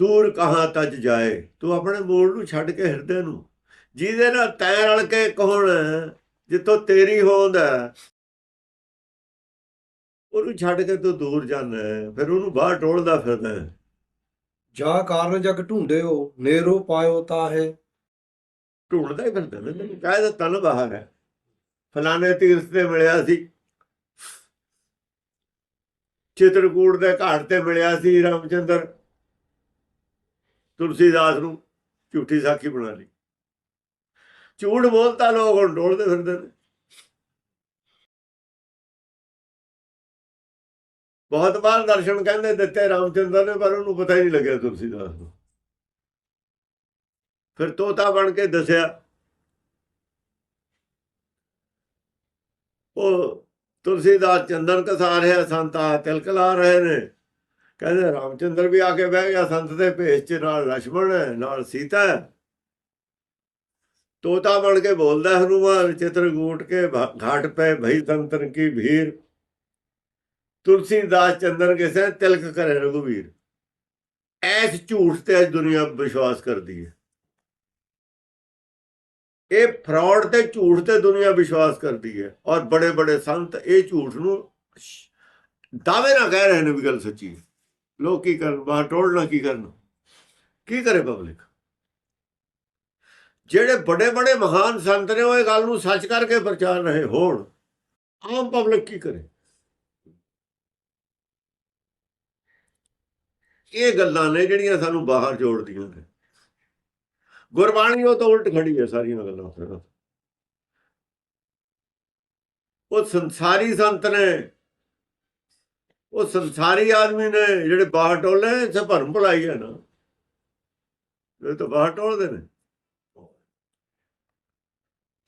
ਦੂਰ ਕਹਾਂ ਤੱਜ ਜਾਏ? ਤੂੰ ਆਪਣੇ ਮੂਲ ਨੂੰ ਛੱਡ ਕੇ ਹਿਰਦੇ ਨੂੰ। ਜਿਹਦੇ ਨਾਲ ਤੈ ਰਲ ਕੇ ਕੌਣ ਜਿੱਥੋਂ ਤੇਰੀ ਹੋਂਦ ਹੈ ਉਹਨੂੰ ਛੱਡ ਕੇ ਤੂੰ ਦੂਰ ਜਾਂਦਾ ਹੈ, ਫਿਰ ਉਹਨੂੰ ਬਾਹਰ ਟੋਲਦਾ ਫਿਰਦਾ ਹੈ। ਜਾ ਕਾਰਨ ਜਗ ਢੂੰਡਿਓ ਨੇਰੋ ਪਾਇਓ ਤਾਹੇ। ਢੂੰਡਦਾ ਹੀ ਫਿਰਦਾ ਨਾ ਤੈਨੂੰ ਕਹਿ ਦਿੱਤਾ ਨਾ ਬਾਹਰ ਹੈ। ਫਲਾਣੇ ਤੀਰਥ ਤੇ ਮਿਲਿਆ ਸੀ। ਚਿਤਰਕੂਟ ਦੇ ਘਾਟ ਤੇ ਮਿਲਿਆ ਸੀ ਰਾਮਚੰਦਰ। ਤੁਲਸੀਦਾਸ ਨੂੰ ਝੂਠੀ ਸਾਖੀ ਬਣਾ ਲਈ। ਝੂਠ ਬੋਲਤਾ ਲੋਕ ਹੁਣ ਡੋਲਦੇ ਫਿਰਦੇ ਨੇ। ਬਹੁਤ ਵਾਰ ਦਰਸ਼ਨ ਕਹਿੰਦੇ ਦਿੱਤੇ ਰਾਮਚੰਦਰ ਨੇ, ਪਰ ਉਹਨੂੰ ਪਤਾ ਹੀ ਨਹੀਂ ਲੱਗਿਆ ਤੁਲਸੀਦਾਸ ਨੂੰ। ਫਿਰ ਤੋਤਾ ਬਣ ਕੇ ਦੱਸਿਆ, ਉਹ ਤੁਲਸੀਦਾਸ ਚੰਦਨ ਕਸਾ ਰਿਹਾ ਸੰਤਾ ਤਿਲਕ ਲਾ ਰਹੇ ਨੇ। ਕਹਿੰਦੇ ਰਾਮਚੰਦਰ ਵੀ ਆ ਕੇ ਬਹਿ ਗਿਆ ਸੰਤ ਦੇ ਭੇਸ 'ਚ, ਨਾਲ ਲక్ష్మణ ਨਾਲ ਸੀਤਾ ਤੋਤਾ ਬਣ ਕੇ ਬੋਲਦਾ ਹਨੂਮਾਨ ਗੋਟ ਕੇ ਘਾਟ ਪੈ ਭਈ ਸੰਤਨ ਕੀ ਭੀਰ। ਤੁਲਸੀਦਾਸ ਚੰਦਨ ਕੇ ਸੇ ਤਿਲਕ ਕਰੇ ਰਘੁਵੀਰ। ਐਸ ਝੂਠ ਤੇ ਅੱਜ ਦੁਨੀਆ ਵਿਸ਼ਵਾਸ ਕਰਦੀ ਹੈ। ਇਹ ਫਰਾਡ ਤੇ ਝੂਠ ਤੇ ਦੁਨੀਆ ਵਿਸ਼ਵਾਸ ਕਰਦੀ ਹੈ ਔਰ ਬੜੇ ਬੜੇ ਸੰਤ ਇਹ ਝੂਠ ਨੂੰ ਦਾਅਵੇ ਨਾ ਕਹਿ ਰਹੇ ਨੇ ਵੀ ਗੱਲ ਸੱਚੀ ਹੈ। ਲੋਕ ਕੀ ਕਰਨ? ਬਾਹਰ ਟੋਲਣਾ ਕੀ ਕਰਨ? ਕੀ ਕਰੇ ਪਬਲਿਕ ਜਿਹੜੇ ਬੜੇ ਬੜੇ ਮਹਾਨ ਸੰਤ ਨੇ ਉਹ ਇਹ ਗੱਲ ਨੂੰ ਸੱਚ ਕਰਕੇ ਪ੍ਰਚਾਰ ਰਹੇ ਹੋਣ, ਆਮ ਪਬਲਿਕ ਕੀ ਕਰੇ? ਇਹ ਗੱਲਾਂ ਨੇ ਜਿਹੜੀਆਂ ਸਾਨੂੰ ਬਾਹਰ ਜੋੜਦੀਆਂ ਨੇ। ਗੁਰਬਾਣੀ ਉਹ ਤਾਂ ਉਲਟ ਖੜੀ ਹੈ ਸਾਰੀਆਂ ਗੱਲਾਂ ਉਹ ਸੰਸਾਰੀ ਸੰਤ ਨੇ ਉਹ ਸੰਸਾਰੀ ਆਦਮੀ ਨੇ ਜਿਹੜੇ ਬਾਹਰ ਟੋਲੇ ਸੇ ਭਰਮ ਭੁਲਾਈ ਹੈ ਨਾ। ਇਹ ਤਾਂ ਬਾਹਰ ਟੋਲਦੇ ਨੇ।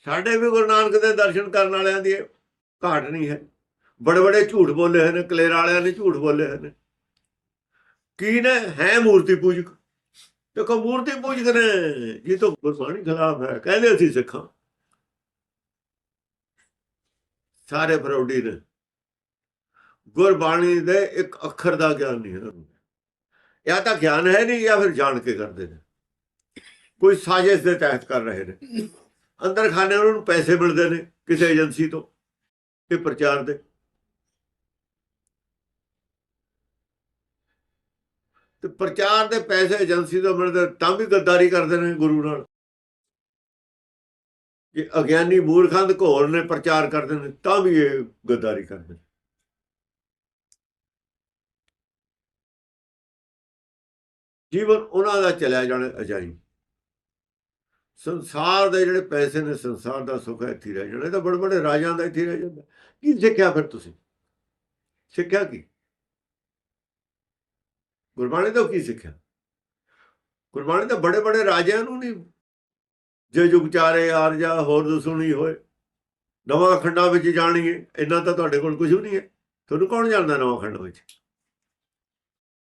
ਸਾਡੇ ਵੀ ਗੁਰੂ ਨਾਨਕ ਦੇ ਦਰਸ਼ਨ ਕਰਨ ਵਾਲਿਆਂ ਦੀ ਘਾਟ ਨਹੀਂ ਹੈ। ਬੜੇ ਬੜੇ ਝੂਠ ਬੋਲੇ ਹੋਏ ਨੇ, ਕਲੇਰ ਵਾਲਿਆਂ ਨੇ ਝੂਠ ਬੋਲੇ ਹੋਏ ਨੇ। ਕੀ ਨੇ? ਹੈ ਮੂਰਤੀ ਪੂਜਕ। ਦੇਖੋ, ਮੂਰਤੀ ਪੂਜਕ ਨੇ। ਜੀ ਤਾਂ ਗੁਰਬਾਣੀ ਖਿਲਾਫ ਹੈ। ਕਹਿੰਦੇ ਅਸੀਂ ਸਿੱਖਾਂ। ਸਾਰੇ ਫਰੌਡੀ ਨੇ। ਗੁਰਬਾਣੀ ਦੇ ਇੱਕ ਅੱਖਰ ਦਾ ਗਿਆਨ ਨਹੀਂ ਹੈ। ਜਾਂ ਤਾਂ ਗਿਆਨ ਹੈ ਨਹੀਂ ਜਾਂ ਫਿਰ ਜਾਣ ਕੇ ਕਰਦੇ ਨੇ। ਕੋਈ ਸਾਜ਼ਿਸ਼ ਦੇ ਤਹਿਤ ਕਰ ਰਹੇ ਨੇ। ਅੰਦਰ ਖਾਨੇ ਉਹਨਾਂ ਨੂੰ ਪੈਸੇ ਮਿਲਦੇ ਨੇ ਕਿਸੇ ਏਜੰਸੀ ਤੋਂ ਇਹ ਪ੍ਰਚਾਰ ਦੇ। ਤੇ ਪ੍ਰਚਾਰ ਦੇ ਪੈਸੇ ਏਜੰਸੀ ਤੋਂ ਮਿਲਦੇ ਤਾਂ ਵੀ ਗੱਦਾਰੀ ਕਰਦੇ ਨੇ ਗੁਰੂ ਨਾਲ। ਕਿ ਅਗਿਆਨੀ ਮੂਰਖਾਂ ਦੇ ਘੋਰ ਨੇ ਪ੍ਰਚਾਰ ਕਰਦੇ ਨੇ, ਤਾਂ ਵੀ ਇਹ ਗੱਦਾਰੀ ਕਰਦੇ ਨੇ। ਜੀਵਨ ਉਹਨਾਂ ਦਾ ਚਲਿਆ ਜਾਣਾ ਅਜਾਈ। ਸੰਸਾਰ ਦੇ ਜਿਹੜੇ ਪੈਸੇ ਨੇ, ਸੰਸਾਰ ਦਾ ਸੁੱਖ ਇੱਥੇ ਰਹਿ ਜਾਣਾ। ਇਹ ਤਾਂ ਬੜੇ ਬੜੇ ਰਾਜਾਂ ਦਾ ਇੱਥੇ ਰਹਿ ਜਾਂਦਾ। ਕੀ ਸਿੱਖਿਆ ਫਿਰ ਤੁਸੀਂ? ਸਿੱਖਿਆ ਕੀ? ਗੁਰਬਾਣੀ ਤੋਂ ਕੀ ਸਿੱਖਿਆ? ਗੁਰਬਾਣੀ ਤਾਂ ਬੜੇ ਬੜੇ ਰਾਜਿਆਂ ਨੂੰ ਨਹੀਂ। ਜੇ ਜੁਗਚਾਰੇ ਆਰਜਾ ਹੋਰ ਦਸੁਣੀ ਹੋਏ। ਨਵਾਂ ਖੰਡਾਂ ਵਿੱਚ ਜਾਣੀਏ ਇੰਨਾ ਤਾਂ ਤੁਹਾਡੇ ਕੋਲ ਕੁਝ ਵੀ ਨਹੀਂ ਹੈ। ਤੁਹਾਨੂੰ ਕੌਣ ਜਾਣਦਾ ਨਵਾਂ ਖੰਡ ਵਿੱਚ?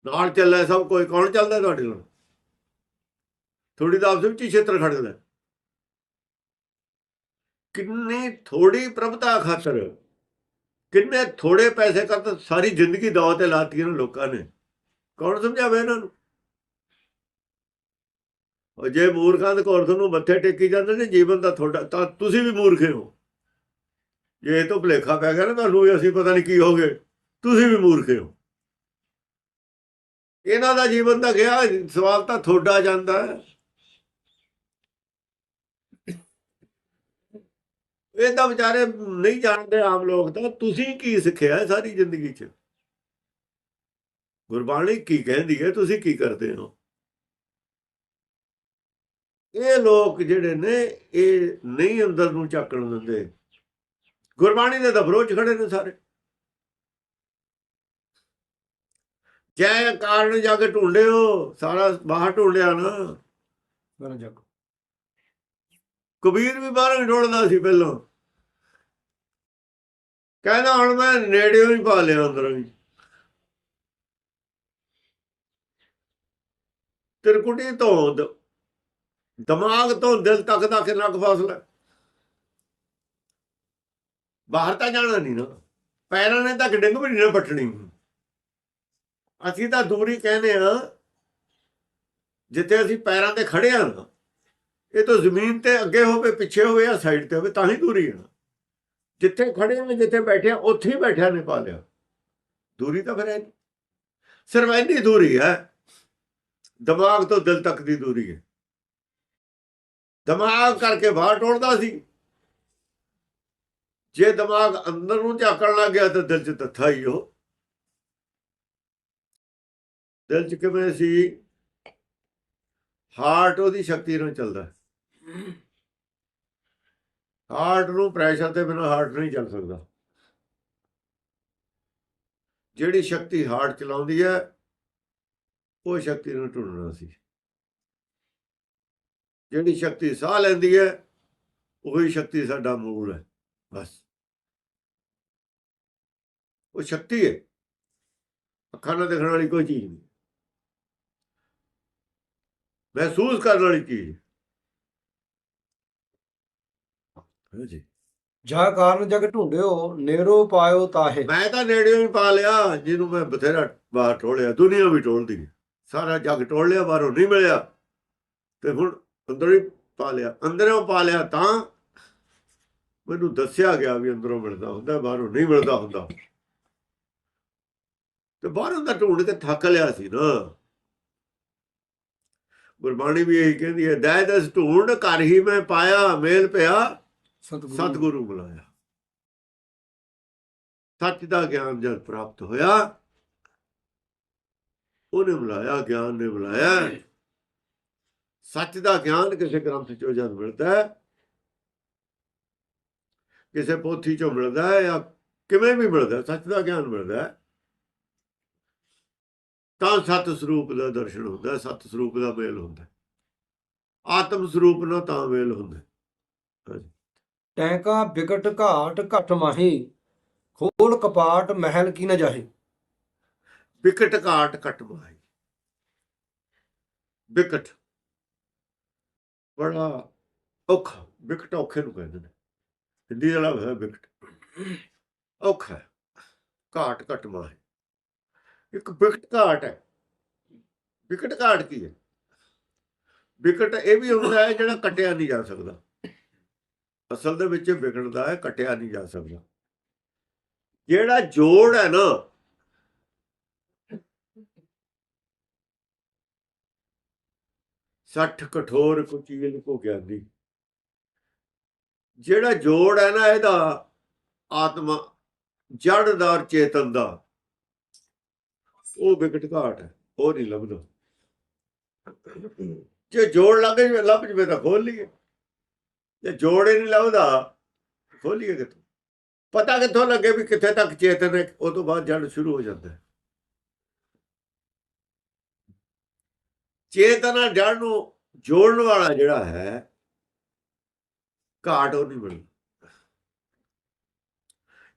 ਨਾਲ ਚੱਲੇ ਸਭ ਕੋਈ, ਕੌਣ ਚੱਲਦਾ ਤੁਹਾਡੇ ਨਾਲ? ਥੋੜੀ ਦਾ ਆਪਸ ਵਿੱਚ ਹੀ ਛੇਤਰ ਖੜਦਾ ਕਿੰਨੀ ਥੋੜੀ ਪ੍ਰਭਤਾ ਖਾਤਰ, ਕਿੰਨੇ ਥੋੜੇ ਪੈਸੇ ਕਰ ਸਾਰੀ ਜ਼ਿੰਦਗੀ ਦਾਅ ਤੇ ਲਾਤੀ ਇਹਨਾਂ ਲੋਕਾਂ ਨੇ। ਕੌਣ ਸਮਝਾਵੇ ਇਹਨਾਂ ਨੂੰ? ਉਹ ਜੇ ਮੂਰਖਾਂ ਦੇ ਕੋਲ ਤੁਹਾਨੂੰ ਮੱਥੇ ਟੇਕੀ ਜਾਂਦੇ ਨੇ, ਜੀਵਨ ਦਾ ਤੁਹਾਡਾ, ਤਾਂ ਤੁਸੀਂ ਵੀ ਮੂਰਖੇ ਹੋ। ਜੇ ਇਹ ਤੋਂ ਭਲੇਖਾ ਪੈ ਗਿਆ ਨਾ ਤੁਹਾਨੂੰ ਅਸੀਂ ਪਤਾ ਨਹੀਂ ਕੀ ਹੋ ਗਏ, ਤੁਸੀਂ ਵੀ ਮੂਰਖੇ ਹੋ। ਇਹਨਾਂ ਦਾ ਜੀਵਨ ਤਾਂ ਗਿਆ, ਸਵਾਲ ਤਾਂ ਤੁਹਾਡਾ ਜਾਂਦਾ ਇਹ ਤਾਂ ਵਿਚਾਰੇ ਨਹੀਂ ਜਾਣਦੇ ਆਮ ਲੋਕ ਤਾਂ। ਤੁਸੀਂ ਕੀ ਸਿੱਖਿਆ ਸਾਰੀ ਜ਼ਿੰਦਗੀ 'ਚ? ਗੁਰਬਾਣੀ ਕੀ ਕਹਿੰਦੀ ਹੈ, ਤੁਸੀਂ ਕੀ ਕਰਦੇ ਹੋ? ਇਹ ਲੋਕ ਜਿਹੜੇ ਨੇ, ਇਹ ਨਹੀਂ ਅੰਦਰ ਨੂੰ ਚੱਕਣ ਦਿੰਦੇ। ਗੁਰਬਾਣੀ ਦੇ ਤਾਂ ਦਬਰੋਚ ਖੜੇ ਨੇ ਸਾਰੇ। ਜੈ ਕਾਰਨ ਜਾ ਕੇ ਢੂੰਡਿਓ ਸਾਰਾ ਬਾਹਰ ਢੂੰਡਿਆ ਨਾ। ਕਰਨ ਜਗ। ਕਬੀਰ ਵੀ ਬਾਹਰੋਂ ਹੀ ਢੋਲਦਾ ਸੀ ਪਹਿਲਾਂ। ਕਹਿੰਦਾ ਹੁਣ ਮੈਂ ਨੇੜਿਓਂ ਹੀ ਪਾ ਲਿਆ ਅੰਦਰੋਂ ਹੀ। ਤਿਰਕੁਟੀ ਤੋਂ ਦਿਮਾਗ ਤੋਂ ਦਿਲ ਤੱਕ ਦਾ ਕਿੰਨਾ ਕੁ ਫਾਸਲਾ ਹੈ? ਬਾਹਰ ਤਾਂ ਜਾਣਾ ਨਹੀਂ ਨਾ। ਪੈਰਾਂ ਨੇ ਤਾਂ ਡਿੰਗ ਵੀ ਨਹੀਂ ਨਾ ਪੱਟਣੀ। ਅਸੀਂ ਤਾਂ ਦੂਰੀ ਕਹਿੰਦੇ ਆ ਜਿੱਥੇ ਅਸੀਂ ਪੈਰਾਂ ਤੇ ਖੜੇ ਹਾਂ ਨਾ, ਇਹ ਤਾਂ ਜ਼ਮੀਨ ਤੇ ਅੱਗੇ ਹੋਵੇ, ਪਿੱਛੇ ਹੋਵੇ ਜਾਂ ਸਾਈਡ ਤੇ ਹੋਵੇ, ਤਾਂ ਹੀ ਦੂਰੀ ਹੈ ਨਾ। ਜਿੱਥੇ ਖੜੇ ਹਾਂ, ਜਿੱਥੇ ਬੈਠੇ ਹਾਂ, ਉੱਥੇ ਹੀ ਬੈਠਿਆ ਨੇ ਪਾ ਲਿਆ। ਦੂਰੀ ਤਾਂ ਫਿਰ ਹੈ ਨਹੀਂ। ਸਿਰਫ ਇੰਨੀ ਦੂਰੀ ਹੈ, ਦਿਮਾਗ ਤੋਂ ਦਿਲ ਤੱਕ ਦੀ ਦੂਰੀ ਹੈ। ਦਿਮਾਗ ਕਰਕੇ ਬਾਹਰ ਟੋੜਦਾ ਸੀ। ਜੇ ਦਿਮਾਗ ਅੰਦਰ ਨੂੰ ਝਾਕਣ ਲੱਗ ਗਿਆ ਤਾਂ ਦਿਲ 'ਚ ਤੱਥਾ ਹੀ ਉਹ। ਦਿਲ 'ਚ ਕਿਵੇਂ ਸੀ? ਹਾਰਟ ਉਹਦੀ ਸ਼ਕਤੀ ਨਾਲ ਚੱਲਦਾ। ਹਾਰਟ ਨੂੰ ਪ੍ਰੈਸ਼ਰ ਤੇ ਬਿਨਾਂ ਹਾਰਟ ਨਹੀਂ ਚੱਲ ਸਕਦਾ। ਜਿਹੜੀ ਸ਼ਕਤੀ ਹਾਰਟ ਚਲਾਉਂਦੀ ਹੈ, ਉਹ ਸ਼ਕਤੀ ਨੂੰ ਢੂੰਡਣਾ ਸੀ। ਜਿਹੜੀ ਸ਼ਕਤੀ ਸਾਹ ਲੈਂਦੀ ਹੈ, ਉਹੀ ਸ਼ਕਤੀ ਸਾਡਾ ਮੂਲ ਹੈ, ਬਸ। ਉਹ ਸ਼ਕਤੀ ਹੈ। ਅੱਖਾਂ ਨਾਲ ਦੇਖਣ ਵਾਲੀ ਕੋਈ ਚੀਜ਼ ਨਹੀਂ। ਮਹਿਸੂਸ ਕਰਨ ਵਾਲੀ ਚੀਜ਼। ਹੈ ਜੀ। ਜਾ ਕਾਰਨ ਜਗ ਢੂੰਡਿਓ ਨੇਰੋ ਪਾਇਓ ਤਾਹੇ। ਮੈਂ ਤਾਂ ਨੇੜਿਓਂ ਹੀ ਪਾ ਲਿਆ ਜਿਹਨੂੰ ਮੈਂ ਬਥੇਰਾ ਬਾਹਰ ਟੋਲਿਆ ਦੁਨੀਆ ਵੀ ਟੋਲਦੀ ਸਾਰਾ ਜੱਗ ਟੋਲ ਲਿਆ ਬਾਹਰੋਂ ਨਹੀਂ ਮਿਲਿਆ। ਤੇ ਹੁਣ ਅੰਦਰ ਹੀ ਪਾ ਲਿਆ ਅੰਦਰੋਂ ਪਾ ਲਿਆ ਤਾਂ ਮੈਨੂੰ ਦੱਸਿਆ ਗਿਆ ਵੀ ਅੰਦਰੋਂ ਮਿਲਦਾ ਹੁੰਦਾ ਬਾਹਰੋਂ ਨਹੀਂ ਮਿਲਦਾ ਹੁੰਦਾ। ਤੇ ਬਾਹਰੋਂ ਦਾ ਢੂੰਡ ਕੇ ਥੱਕ ਲਿਆ ਸੀ ਨਾ। ਗੁਰਬਾਣੀ ਵੀ ਇਹੀ ਕਹਿੰਦੀ ਹੈ ਦੈ ਦਸ ਢੂੰਡ ਕਰ ਹੀ ਮੈਂ ਪਾਇਆ ਮੇਲ ਪਿਆ ਸਤਿਗੁਰੂ ਸਤਿਗੁਰੂ ਬੁਲਾਇਆ। ਸੱਚ ਦਾ ਗਿਆਨ ਜਦ ਪ੍ਰਾਪਤ ਹੋਇਆ ਉਹਨੇ ਬੁਲਾਇਆ ਗਿਆਨ ਨੇ ਬੁਲਾਇਆ। ਸੱਚ ਦਾ ਗਿਆਨ ਕਿਸੇ ਗ੍ਰੰਥ ਚੋਂ ਜਦ ਮਿਲਦਾ ਹੈ ਕਿਸੇ ਪੋਥੀ ਚੋਂ ਮਿਲਦਾ ਹੈ ਜਾਂ ਕਿਵੇਂ ਵੀ ਮਿਲਦਾ ਸੱਚ ਦਾ ਗਿਆਨ ਮਿਲਦਾ ਹੈ ਤਾਂ ਸਤ ਸਰੂਪ ਦਾ ਦਰਸ਼ਨ ਹੁੰਦਾ ਸਤ ਸਰੂਪ ਦਾ ਮੇਲ ਹੁੰਦਾ। ਆਤਮ ਸਰੂਪ ਨਾਲ ਤਾਂ ਮੇਲ ਹੁੰਦਾ। ਟੈਂਕਾ ਬਿਕਟ ਘਾਟ ਘਟ ਮਾਹੀ ਖੋਲ ਕਪਾਟ ਮਹਿਲ ਕੀ ਨ ਜਾਹੇ। ਵਿਕਟ ਘਾਟ ਕਟਵਾਈ ਵਿਕਟ। ਬੜਾ ਔਖਾ ਵਿਕਟ ਔਖੇ ਨੂੰ ਕਹਿੰਦੇ ਨੇ। ਹਿੰਦੀ ਹੈ ਵਿਕਟ। ਔਖਾ ਹੈ। ਘਾਟ ਕਟਵਾਈ ਇੱਕ ਵਿਕਟ ਘਾਟ ਹੈ। ਵਿਕਟ ਘਾਟ ਕੀ ਹੈ? ਵਿਕਟ ਇਹ ਵੀ ਹੁੰਦਾ ਹੈ ਜਿਹੜਾ ਕੱਟਿਆ ਨਹੀਂ ਜਾ ਸਕਦਾ। ਅਸਲ ਦੇ ਵਿੱਚ ਵਿਗੜਦਾ ਹੈ, ਕੱਟਿਆ ਨਹੀਂ ਜਾ ਸਕਦਾ। ਜਿਹੜਾ ਜੋੜ ਹੈ ਨਾ, ਸੱਠ ਕਠੋਰ ਕੁਚੀਲ ਕੋ ਗਿਆਨੀ ਜਿਹੜਾ ਜੋੜ ਹੈ ਨਾ ਇਹਦਾ, ਆਤਮਾ ਜੜ ਦਾ ਚੇਤਨ ਦਾ ਉਹ ਵਿਕਟ ਘਾਟ ਹੈ ਉਹ ਨਹੀਂ ਲੱਭਦਾ। ਜੇ ਜੋੜ ਲੱਗ ਜਵੇ ਲੱਭ ਜਵੇ ਤਾਂ ਖੋਲ ਲਈਏ। ਜੇ ਜੋੜ ਹੀ ਨਹੀਂ ਲੱਭਦਾ, ਖੋਲੀਏ ਕਿੱਥੋਂ? ਪਤਾ ਕਿੱਥੋਂ ਲੱਗੇ ਵੀ ਕਿੱਥੇ ਤੱਕ ਚੇਤਨ ਹੈ, ਉਹ ਤੋਂ ਬਾਅਦ ਜੜ ਸ਼ੁਰੂ ਹੋ ਜਾਂਦਾ ਹੈ। ਚੇਤਨਾ ਜੜ ਨੂੰ ਜੋੜਨ ਵਾਲਾ ਜਿਹੜਾ ਹੈ, ਘਾਟ ਉਹ ਨਹੀਂ ਮਿਲਦਾ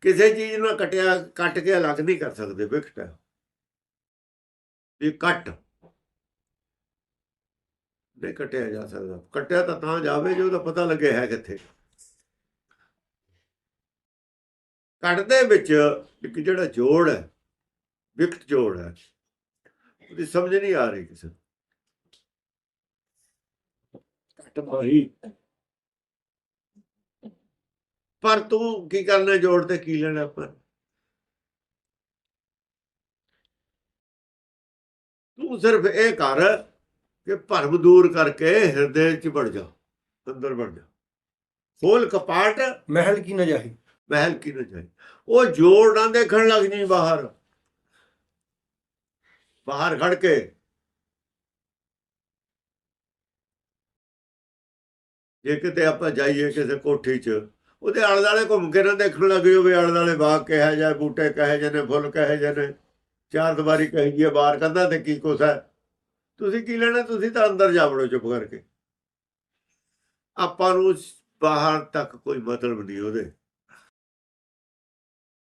ਕਿਸੇ ਚੀਜ਼ ਨਾਲ ਕਟਿਆ, ਕੱਟ ਕੇ ਅਲੱਗ ਨਹੀਂ ਕਰ ਸਕਦੇ ਵਿਕਟ। ਹੈ ਇਹ ਕੱਟ ਨਹੀਂ ਕਟਿਆ ਜਾ ਸਕਦਾ। ਕਟਿਆ ਤਾਂ ਤਾਂ ਜਾਵੇ ਜੇ ਉਹਦਾ ਪਤਾ ਲੱਗੇ ਹੈ ਕਿੱਥੇ। ਕੱਟ ਦੇ ਵਿੱਚ ਇੱਕ ਜਿਹੜਾ ਜੋੜ ਹੈ ਵਿਕਟ ਜੋੜ ਹੈ ਉਹਦੀ ਸਮਝ ਨਹੀਂ ਆ ਰਹੀ ਕਿਸੇ ਕੱਟ ਮਾਰੀ। ਪਰ ਤੂੰ ਕੀ ਕਰਨਾ ਜੋੜ ਤੇ ਕੀ ਲੈਣਾ ਪਰ ਤੂੰ ਸਿਰਫ ਇਹ ਕਰ ਕਿ ਭਰਮ ਦੂਰ ਕਰਕੇ ਹਿਰਦੇ 'ਚ ਵੜ ਜਾ ਅੰਦਰ ਵੜ ਜਾ। ਖੋਲ ਕਪਾਟ ਮਹਿਲ ਕੀ ਨ ਜਾਹੇ। ਮਹਿਲ ਕੀ ਨਾ ਉਹ ਜੋੜ ਨਾ ਦੇਖਣ ਲੱਗ ਜੀ ਬਾਹਰ। ਬਾਹਰ ਖੜ ਕੇ। ਜੇ ਕਿਤੇ ਆਪਾਂ ਜਾਈਏ ਕਿਸੇ ਕੋਠੀ 'ਚ ਉਹਦੇ ਆਲੇ ਦੁਆਲੇ ਘੁੰਮ ਕੇ ਨਾ ਦੇਖਣ ਲੱਗ ਜਾਓ ਵੀ ਆਲੇ ਦੁਆਲੇ ਬਾਗ ਕਿਹਾ ਜਾਏ ਬੂਟੇ ਕਹੇ ਨੇ ਫੁੱਲ ਕਹੇ ਨੇ। ਚਾਰ ਦੀਵਾਰੀ ਕਹੀ ਜੀ ਬਾਹਰ ਕੰਧਾਂ ਤੇ ਕੀ ਕੁਛ ਹੈ? ਤੁਸੀਂ ਕੀ ਲੈਣਾ? ਤੁਸੀਂ ਤਾਂ ਅੰਦਰ ਜਾ ਵੜੋ ਚੁੱਪ ਕਰਕੇ। ਆਪਾਂ ਨੂੰ ਬਾਹਰ ਤੱਕ ਕੋਈ ਮਤਲਬ ਨਹੀਂ ਉਹਦੇ।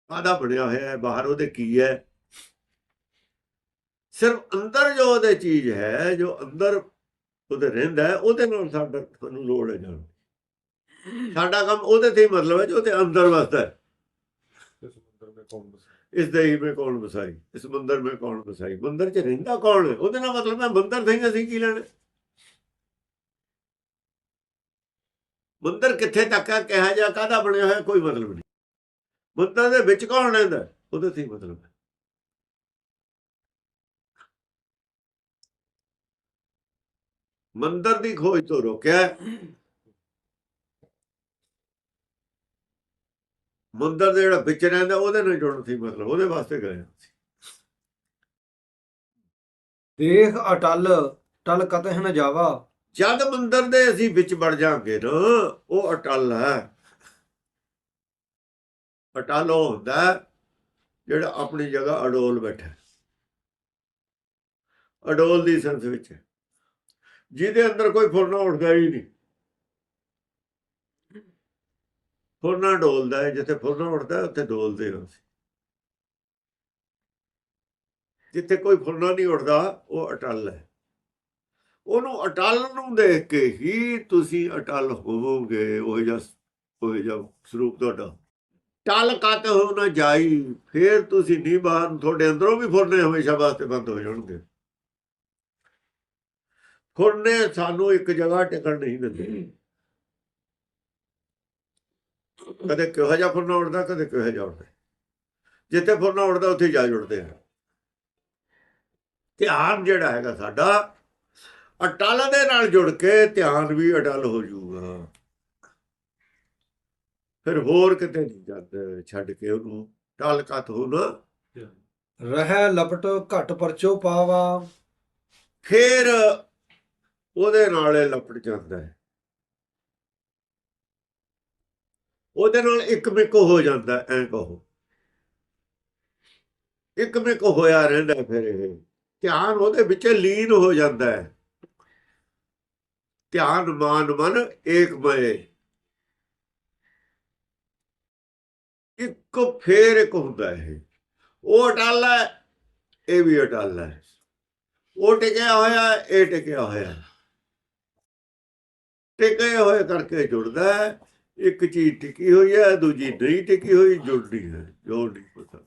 ਕਾਹਦਾ ਬਣਿਆ ਹੋਇਆ ਹੈ, ਬਾਹਰ ਉਹਦੇ ਕੀ ਹੈ? ਸਿਰਫ ਅੰਦਰ ਜੋ ਉਹਦੇ ਚੀਜ਼ ਹੈ, ਜੋ ਅੰਦਰ ਉਹਦੇ ਰਹਿੰਦਾ ਉਹਦੇ ਨਾਲ ਸਾਡਾ ਤੁਹਾਨੂੰ ਲੋੜ ਹੈ ਜਾਣ ਦੀ। ਸਾਡਾ ਕੰਮ ਉਹਦੇ ਤੇ ਹੀ ਮਤਲਬ ਹੈ, ਜੋ ਤੇ ਅੰਦਰ ਵਸਦਾ ਹੈ। ਇਸ ਦੇਹੀ ਮੇ ਕੌਣ ਵਸਾਈ? ਇਸ ਮੰਦਰ ਮੇ ਕੌਣ ਵਸਾਈ? ਮੰਦਰ 'ਚ ਰਹਿੰਦਾ ਕੌਣ? ਉਹਦੇ ਨਾਲ ਮਤਲਬ ਹੈ ਮੰਦਰ ਨਹੀਂ ਅਸੀਂ ਕੀ ਲੈਣਾ? ਮੰਦਰ ਕਿੱਥੇ ਤੱਕ ਹੈ ਕਿਹਾ ਜਾ, ਕਾਹਦਾ ਬਣਿਆ ਹੋਇਆ, ਕੋਈ ਮਤਲਬ ਨਹੀਂ। ਮੰਦਰ ਦੇ ਵਿੱਚ ਕੌਣ ਰਹਿੰਦਾ? ਉਹਦੇ ਤੇ ਮਤਲਬ ਹੈ। ਮੰਦਰ ਦੀ ਖੋਜ ਤੋਂ ਰੋਕਿਆ। ਮੰਦਰ ਦੇ ਜਿਹੜਾ ਵਿੱਚ ਰਹਿੰਦਾ ਉਹਦੇ ਨਾਲ ਜੁੜਨ ਸੀ ਮਤਲਬ ਉਹਦੇ ਵਾਸਤੇ ਗਏ ਸੀ ਦੇਖ ਅਟਲ ਟਲ ਕਤਹਿ ਨ ਜਾਵਾ ਜਦ ਮੰਦਰ ਦੇ ਅਸੀਂ ਵਿੱਚ ਵੜ ਜਾਾਂਗੇ ਨਾ ਉਹ ਅਟਲ ਹੈ ਅਟਲ ਉਹ ਹੁੰਦਾ ਜਿਹੜਾ ਆਪਣੀ ਜਗ੍ਹਾ ਅਡੋਲ ਬੈਠਾ। ਅਡੋਲ ਦੀ ਸੰਸ ਵਿੱਚ। ਜਿਹਦੇ ਅੰਦਰ ਕੋਈ ਫੁਰਨਾ ਉੱਠਦਾ ਹੀ ਨਹੀਂ ਫੁਰਨਾ ਡੋਲਦਾ ਹੈ, ਜਿੱਥੇ ਫੁਰਨਾ ਉੱਠਦਾ ਉੱਥੇ ਡੋਲਦੇ ਹਾਂ ਅਸੀਂ ਜਿੱਥੇ ਕੋਈ ਫੁਰਨਾ ਨਹੀਂ ਉੱਠਦਾ ਉਹ ਅਟਲ ਹੈ। ਉਹਨੂੰ ਅਟਲ ਨੂੰ ਦੇਖ ਕੇ ਹੀ ਤੁਸੀਂ ਅਟਲ ਹੋਵੋਗੇ, ਉਹ ਜਿਹਾ ਉਹ ਜਿਹਾ ਸਰੂਪ ਤੁਹਾਡਾ। ਟਲ ਕਤ ਹੋ ਨਾ ਜਾਈ, ਫੇਰ ਤੁਸੀਂ ਨਹੀਂ ਬਾਹਰ ਤੁਹਾਡੇ ਅੰਦਰੋਂ ਵੀ ਫੁਰਨੇ ਹਮੇਸ਼ਾ ਵਾਸਤੇ ਬੰਦ ਹੋ ਜਾਣਗੇ। ਫੁਰਨੇ ਸਾਨੂੰ ਇੱਕ ਜਗ੍ਹਾ ਟਿਕਣ ਨਹੀਂ ਦਿੰਦੇ। ਕਦੇ ਕਿਹੋ ਜਿਹਾ ਫੁਰਨਾ ਉੱਡਦਾ ਕਦੇ ਕਿਹੋ ਜਿਹਾ ਉੱਡਦਾ। ਜਿੱਥੇ ਫੁਰਨਾ ਉੱਡਦਾ ਉੱਥੇ ਜਾ ਜੁੜਦੇ ਆ। ਧਿਆਨ ਜਿਹੜਾ ਹੈਗਾ ਸਾਡਾ ਅਟਲ ਦੇ ਨਾਲ ਜੁੜ ਕੇ ਧਿਆਨ ਵੀ ਅਟਲ ਹੋ ਜਾਊਗਾ। ਫਿਰ ਹੋਰ ਕਿਤੇ ਨਹੀਂ ਜਾਂਦੇ ਛੱਡ ਕੇ ਉਹਨੂੰ ਟਲ ਕਤ ਹੋ ਨਾ ਰਹਿ ਲਪਟ ਘਟ ਪਰਚੋ ਪਾਵਾ। ਫਿਰ ਉਹਦੇ ਨਾਲ ਲਪਟ ਜਾਂਦਾ ਹੈ। ਉਹਦੇ ਨਾਲ ਇੱਕ ਮਿਕ ਹੋ ਜਾਂਦਾ, ਐ ਕਹੋ। ਇੱਕ ਮਿਕ ਹੋਇਆ ਰਹਿੰਦਾ ਫਿਰ ਇਹ। ਧਿਆਨ ਉਹਦੇ ਵਿੱਚ ਲੀਨ ਹੋ ਜਾਂਦਾ ਹੈ। ਧਿਆਨ, ਮਾਨ, ਮਨ ਏਕ ਮਏ ਇੱਕ ਫੇਰ ਇੱਕ ਹੁੰਦਾ ਇਹ। ਉਹ ਅਟਲ ਹੈ, ਇਹ ਵੀ ਅਟਲ ਹੈ। ਉਹ ਟਿਕਿਆ ਹੋਇਆ, ਇਹ ਟਿਕਿਆ ਹੋਇਆ। ਟਿਕੇ ਹੋਏ ਕਰਕੇ ਜੁੜਦਾ ਹੈ। ਇੱਕ ਚੀਜ਼ ਟਿਕੀ ਹੋਈ ਹੈ ਦੂਜੀ ਨਹੀਂ ਟਿਕੀ ਹੋਈ ਜੁੜਦੀ ਹੈ ਜੋੜ ਨਹੀਂ ਪਤਾ।